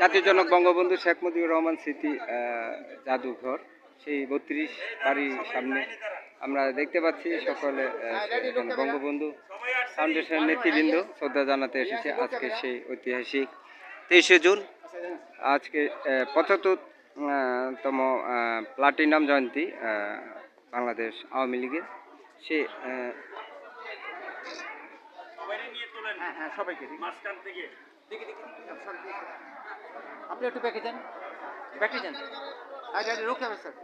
জাতির জনক বঙ্গবন্ধু শেখ মুজিবুর রহমান স্মৃতি জাদুঘর। সেই বত্রিশ বাড়ির সামনে আমরা দেখতে পাচ্ছি সকলে বঙ্গবন্ধু ফাউন্ডেশনের নেতৃবৃন্দ। শ্রদ্ধা জানাতে এসেছে আজকে সেই ঐতিহাসিক তেইশে জুন। আজকে পঁচাত্তর তম প্লাটিনাম জয়ন্তী বাংলাদেশ আওয়ামী লীগের। সে হ্যাঁ হ্যাঁ সবাইকে দিন। দেখি, দেখি, আপনি একটু ব্যাকে যান। ব্যাকে যান। রুক যাবে স্যার।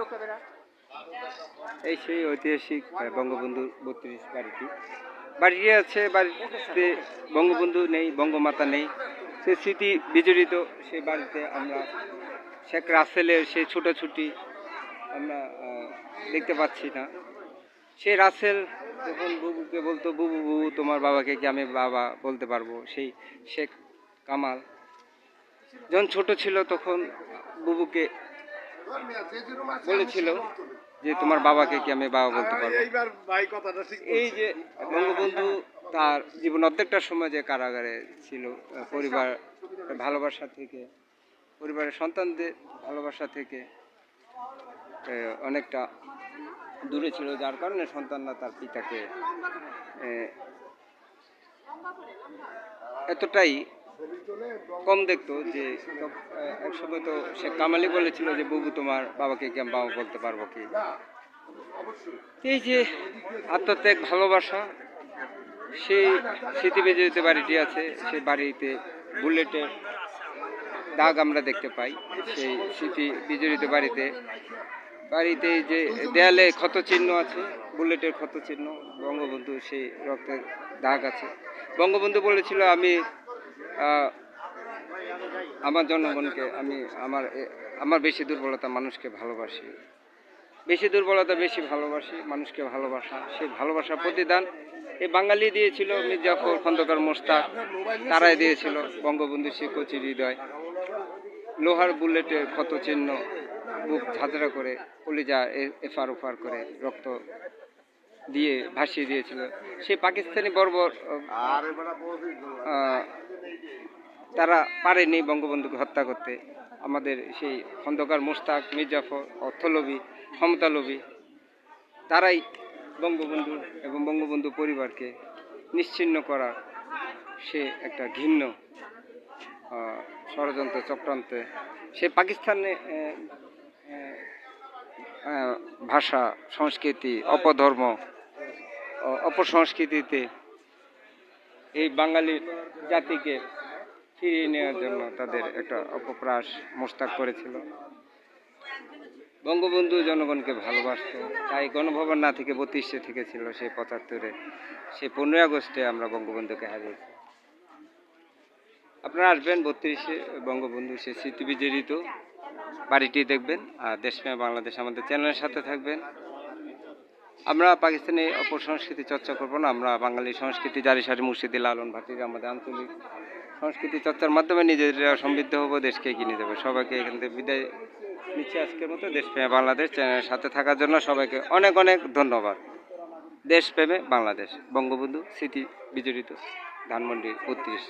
রুক না। এই সেই ঐতিহাসিক বঙ্গবন্ধু বত্রিশ বাড়িটি। বাড়িটি আছে বাড়িতে বঙ্গবন্ধু নেই বঙ্গমাতা নেই। সে স্মৃতি বিজড়িত সেই বাড়িতে আমরা শেখ রাসেলের সেই ছোটাছুটি আমরা দেখতে পাচ্ছি না। সে রাসেল যখন বুবুকে বলতো বুবু বুবু তোমার বাবাকে কি আমি বাবা বলতে পারব? সেই শেখ কামাল যখন ছোট ছিল তখন বুবুকে বলেছিল যে তোমার বাবাকে কি আমি বাবা বলতে পারব? এই যে বঙ্গবন্ধু তার জীবন অর্ধেকটা সময় যে কারাগারে ছিল পরিবার ভালোবাসা থেকে পরিবারের সন্তানদের ভালোবাসা থেকে অনেকটা দূরে ছিল যার কারণে সন্তানরা তার পিতাকে এতটাই কম দেখতো যে তখ- আহ, এক সময় তো সে কামালি বলেছিল যে বুবু তোমার বাবাকে কি বাবা বলতে পারব কি? এই যে আত্মত্যাগ ভালোবাসা সেই স্মৃতি বেজে বাড়িটি আছে সেই বাড়িতে বুলেটের দাগ আমরা দেখতে পাই সেই স্মৃতি বিজড়িত বাড়িতে। বাড়িতে যে দেয়ালে ক্ষত চিহ্ন আছে, বুলেটের ক্ষত চিহ্ন বঙ্গবন্ধু সেই রক্তের দাগ আছে। বঙ্গবন্ধু বলেছিল, আমি আমার জনগণকে, আমি, আমার আমার বেশি দুর্বলতা মানুষকে ভালোবাসি। বেশি দুর্বলতা, বেশি ভালোবাসি, মানুষকে ভালোবাসা। সেই ভালোবাসা প্রতিদান এই বাঙালি দিয়েছিল, মির্জাফর খন্দকার মোস্তাক তারাই দিয়েছিল বঙ্গবন্ধু কচি হৃদয়। লোহার বুলেটের ক্ষত চিহ্ন বুক ঝাঁঝরা করে, কলিজা এফার ওফার করে রক্ত দিয়ে ভাসিয়ে দিয়েছিল। সেই পাকিস্তানি বর্বর তারা পারেনি বঙ্গবন্ধুকে হত্যা করতে। আমাদের সেই খন্দকার মোস্তাক মির্জাফর, অর্থলোভী, ক্ষমতালোভী, তারাই বঙ্গবন্ধু এবং বঙ্গবন্ধু পরিবারকে নিশ্চিহ্ন করার সে একটা ঘৃণ্য ষড়যন্ত্র চক্রান্তে। সে পাকিস্তানে ভাষা, সংস্কৃতি, অপধর্ম অপসংস্কৃতিতে এই বাঙালি জাতিকে ফিরিয়ে নেওয়ার জন্য তাদের একটা অপপ্রাস মোস্তাক করেছিল। বঙ্গবন্ধু জনগণকে ভালোবাসত, তাই গণভবন না থেকে বত্রিশে থেকে ছিল সে পঁচাত্তরে। সে পনেরোই আগস্টে আমরা বঙ্গবন্ধুকে হারিয়েছি। আপনারা আসবেন বত্রিশে, বঙ্গবন্ধু সে স্মৃতি বিজড়িত। বাড়িটি দেখবেন, আর দেশমেয়া বাংলাদেশ আমাদের চ্যানেলের সাথে থাকবেন। আমরা পাকিস্তানি অপসংস্কৃতি চর্চা করব না, আমরা বাঙালি সংস্কৃতি জারি সারি মুর্শিদি, লালন, ভাটির আমাদের আঞ্চলিক সংস্কৃতি চর্চার মাধ্যমে নিজেরা সমৃদ্ধ হব, দেশকে এগিয়ে নিয়ে যাব। সবাইকে এখান থেকে বিদায় নিচ্ছি আজকের মতো দেশপ্রেমে বাংলাদেশ চ্যানেলের সাথে থাকার জন্য সবাইকে অনেক অনেক ধন্যবাদ। দেশপ্রেমে বাংলাদেশ। বঙ্গবন্ধু স্মৃতি বিজড়িত, ধানমন্ডি বত্রিশ।